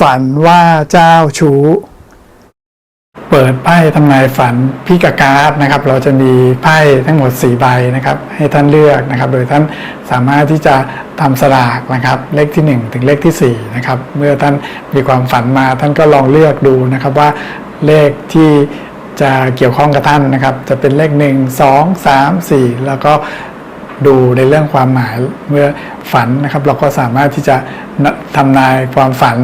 ฝันว่าเจ้าชู้ เปิดไพ่ทำนายฝันพิกาการ์ดนะครับ เราจะมีไพ่ทั้งหมด 4 ใบนะครับ ให้ท่านเลือกนะครับ โดยท่านสามารถที่จะทำสลากนะครับ เลขที่ 1 ถึงเลขที่ 4 นะครับ เมื่อท่านมีความฝันมาท่านก็ลองเลือกดูนะครับว่าเลขที่จะเกี่ยวข้องกับท่านนะครับ จะเป็นเลข 1 2 3 4 แล้วก็ดูในเรื่องความหมายเมื่อฝันนะครับ เราก็สามารถที่จะทำนายความฝัน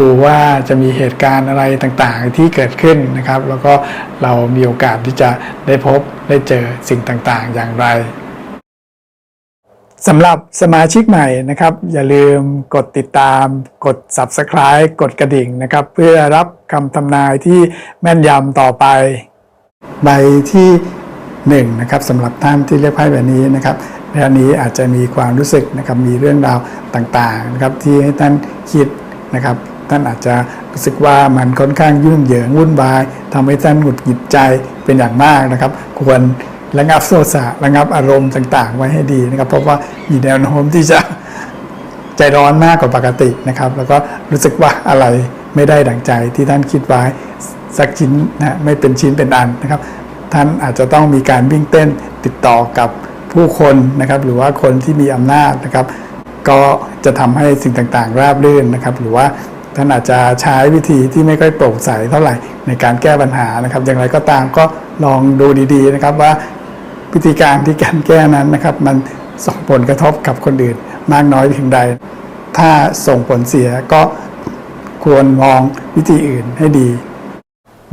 ดูว่าจะมีเหตุการณ์อะไรต่างๆ ที่เกิดขึ้นนะครับ แล้วก็เรามีโอกาสที่จะได้พบได้เจอสิ่งต่างๆ อย่างไรสำหรับสมาชิกใหม่นะครับ อย่าลืมกดติดตาม กด Subscribe กดกระดิ่งนะครับ เพื่อรับคำทำนายที่แม่นยำต่อไป ใบที่หนึ่งนะครับสำหรับท่านที่เลือกไพ่แบบนี้นะครับในอันนี้อาจจะมีความรู้สึกนะครับมีเรื่องราวต่างๆนะครับที่ให้ท่านคิดนะครับ ท่านอาจจะรู้สึกว่ามันค่อนข้างยุ่งเหยิงวุ่นวายทำให้ท่านหงุดหงิดใจเป็นอย่างมากนะครับ ควรระงับโทสะระงับอารมณ์ต่าง ๆ ไว้ให้ดีนะครับ เพราะว่ามีแนวโน้มที่จะใจร้อนมากกว่าปกตินะครับ แล้วก็รู้สึกว่าอะไรไม่ได้ดังใจที่ท่านคิดไว้สักชิ้นนะไม่เป็นชิ้นเป็นอันนะครับ ท่านอาจจะต้องมีการวิ่งเต้นติดต่อกับผู้คนนะครับ หรือว่าคนที่มีอำนาจนะครับ ก็จะทำให้สิ่งต่างๆ ราบรื่นนะครับ หรือว่า ท่านอาจจะใช้วิธีที่ไม่ค่อยโปร่งใสเท่าไหร่ในการแก้ปัญหานะครับ อย่างไรก็ตามก็ลองดูดีๆนะครับว่าวิธีการที่การแก้นั้นนะครับ มันส่งผลกระทบกับคนอื่นมากน้อยเพียงใด ถ้าส่งผลเสียก็ควรมองวิธีอื่นให้ดี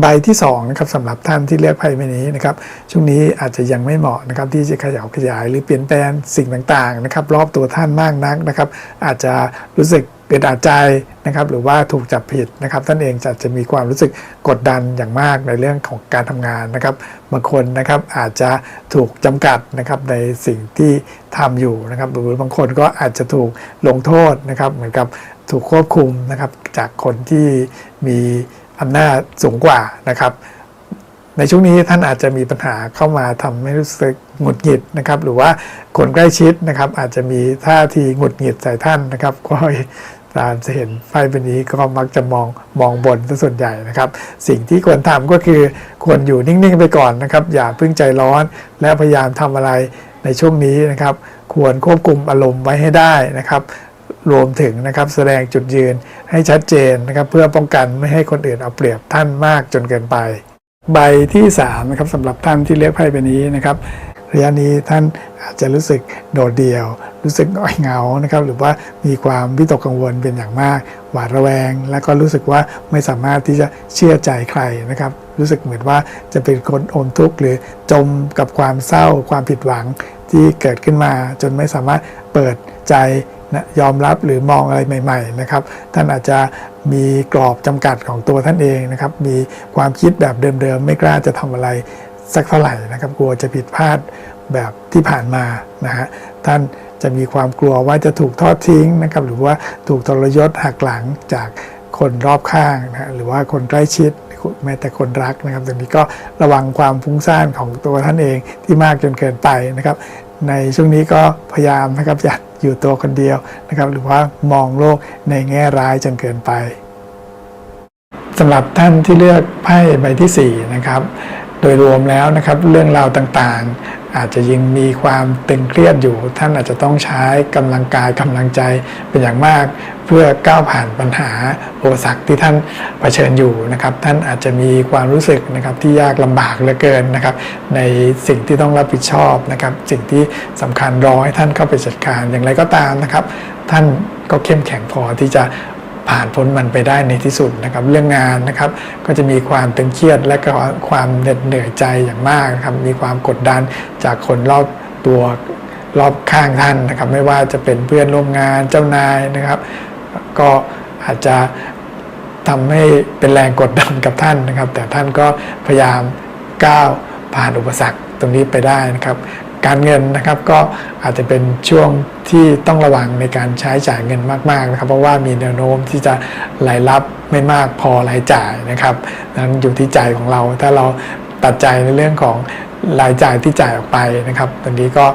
ใบที่2นะครับสำหรับท่านที่เลือกไพ่ใบนี้นะครับ ช่วงนี้อาจจะยังไม่เหมาะนะครับ ที่จะขยับขยายหรือเปลี่ยนแปลงสิ่งต่างๆนะครับ รอบตัวท่านมากนักนะครับ อาจจะรู้สึก เกิดอาจใจนะครับหรือว่าถูกจับผิดนะครับท่านเองจะจะมีความรู้สึกกดดันอย่างมากในเรื่องของการทำงานนะครับบางคนนะครับอาจจะถูกจำกัดนะครับในสิ่งที่ทำอยู่นะครับหรือบางคนก็อาจจะถูกลงโทษนะครับเหมือนกับถูกควบคุมนะครับจากคนที่มีอำนาจสูงกว่านะครับในช่วงนี้ท่านอาจจะมีปัญหาเข้ามาทำให้รู้สึกหงุดหงิดนะครับหรือว่าคนใกล้ชิดนะครับอาจจะมีท่าทีหงุดหงิดใส่ท่านนะครับก็ ตามจะเห็นไฟเป็นนี้ก็มักจะมองมองบนซะส่วนใหญ่นะครับ สิ่งที่ควรทำก็คือควรอยู่นิ่งๆไปก่อนนะครับ อย่าเพิ่งใจร้อน และพยายามทำอะไรในช่วงนี้นะครับ ควรควบคุมอารมณ์ไว้ให้ได้นะครับ รวมถึงนะครับแสดงจุดยืนให้ชัดเจนนะครับ เพื่อป้องกันไม่ให้คนอื่นเอาเปรียบท่านมากจนเกินไป ใบที่3นะครับสำหรับท่านที่เลือกไพ่ใบนี้นะครับ ระยะนี้ท่านอาจจะรู้สึกโดดเดี่ยว รู้สึกหงอยเหงานะครับ หรือว่ามีความวิตกกังวลเป็นอย่างมาก หวาดระแวง แล้วก็รู้สึกว่าไม่สามารถที่จะเชื่อใจใครนะครับ รู้สึกเหมือนว่าจะเป็นคนอมทุกข์หรือจมกับความเศร้า ความผิดหวังที่เกิดขึ้นมาจนไม่สามารถเปิดใจนะยอมรับหรือมองอะไรใหม่ๆนะครับ ท่านอาจจะมีกรอบจำกัดของตัวท่านเองนะครับ มีความคิดแบบเดิมๆ ไม่กล้าจะทำอะไร สักเท่าไหร่นะครับ กลัวจะผิดพลาดแบบที่ผ่านมานะฮะท่านจะมีความกลัวว่าจะถูกทอดทิ้งนะครับ หรือว่าถูกทรยศหักหลังจากคนรอบข้างนะฮะหรือว่าคนใกล้ชิดแม้แต่คนรักนะครับตรงนี้ก็ระวังความฟุ้งซ่านของตัวท่านเองที่มากจนเกินไปนะครับ ในช่วงนี้ก็พยายามนะครับอย่าอยู่ตัวคนเดียวนะครับ หรือว่ามองโลกในแง่ร้ายจนเกินไปสำหรับท่านที่เลือกไพ่ใบที่4นะครับ โดยรวมแล้วนะครับเรื่องราวต่างๆ อาจจะยังมีความตึงเครียดอยู่ ท่านอาจจะต้องใช้กำลังกายกำลังใจเป็นอย่างมาก เพื่อก้าวผ่านปัญหาโอสักที่ท่านเผชิญอยู่นะครับ ท่านอาจจะมีความรู้สึกนะครับที่ยากลำบากเหลือเกินนะครับ ในสิ่งที่ต้องรับผิดชอบนะครับ สิ่งที่สำคัญรอให้ท่านเข้าไปจัดการอย่างไรก็ตามนะครับ ท่านก็เข้มแข็งพอที่จะ ผ่านพ้นมันไปได้ในที่สุดนะครับ เรื่องงานนะครับ ก็จะมีความตึงเครียดและก็ความเหน็ดเหนื่อยใจอย่างมากนะครับ มีความกดดันจากคนรอบตัวรอบข้างท่านนะครับ ไม่ว่าจะเป็นเพื่อนร่วมงานเจ้านายนะครับ ก็อาจจะทำให้เป็นแรงกดดันกับท่านนะครับ แต่ท่านก็พยายามก้าวผ่านอุปสรรคตรงนี้ไปได้นะครับ การเงินนะครับก็อาจจะเป็นช่วงที่ต้องระวังในการใช้จ่ายเงินมากๆนะครับ เพราะว่ามีแนวโน้มที่จะรายรับไม่มากพอรายจ่ายนะครับนั้นอยู่ที่ใจของเรา ถ้าเราตัดใจในเรื่องของรายจ่ายที่จ่ายออกไปนะครับตอนนี้ก็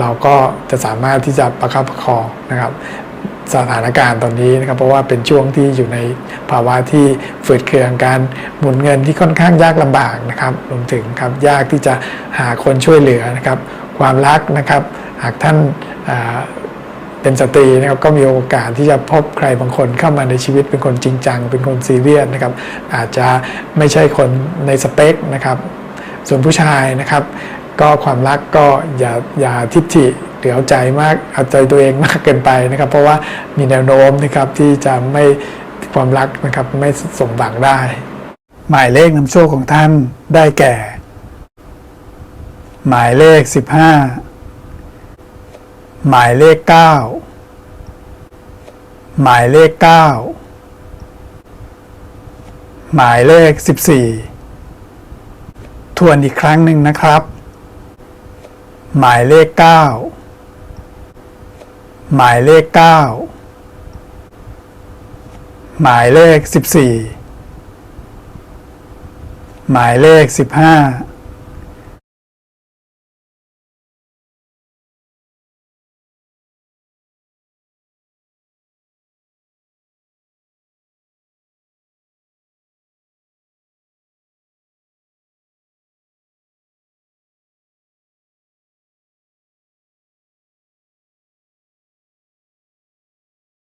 เราก็จะสามารถที่จะประคับประคองนะครับ สถานการณ์ตอนนี้นะครับ เพราะว่าเป็นช่วงที่อยู่ในภาวะที่ฝืดเคืองการหมุนเงินที่ค่อนข้างยากลำบากนะครับรวมถึงครับยากที่จะหาคนช่วยเหลือนะครับ ความรักนะครับ หากท่านอ่าเป็นสตรีนะครับก็มีโอกาสที่จะพบใครบางคนเข้ามาในชีวิตเป็นคนจริงจัง เป็นคนซีเรียสนะครับ อาจจะไม่ใช่คนในสเปคนะครับ ส่วนผู้ชายนะครับ ก็ความรักก็อย่าอย่าทิฐิ หรือเอาใจมากเอาใจตัวเองมากเกินไปนะครับ เพราะว่ามีแนวโน้มนะครับที่จะไม่ความรักนะครับไม่สมหวังได้ หมายเลขนำโชคของท่านได้แก่ หมายเลข 15 หมายเลข 9 หมายเลข 9 หมายเลข 14 ทวนอีกครั้งหนึ่งนะครับ หมายเลข 9 หมายเลข 9 หมายเลข 14 หมายเลข 15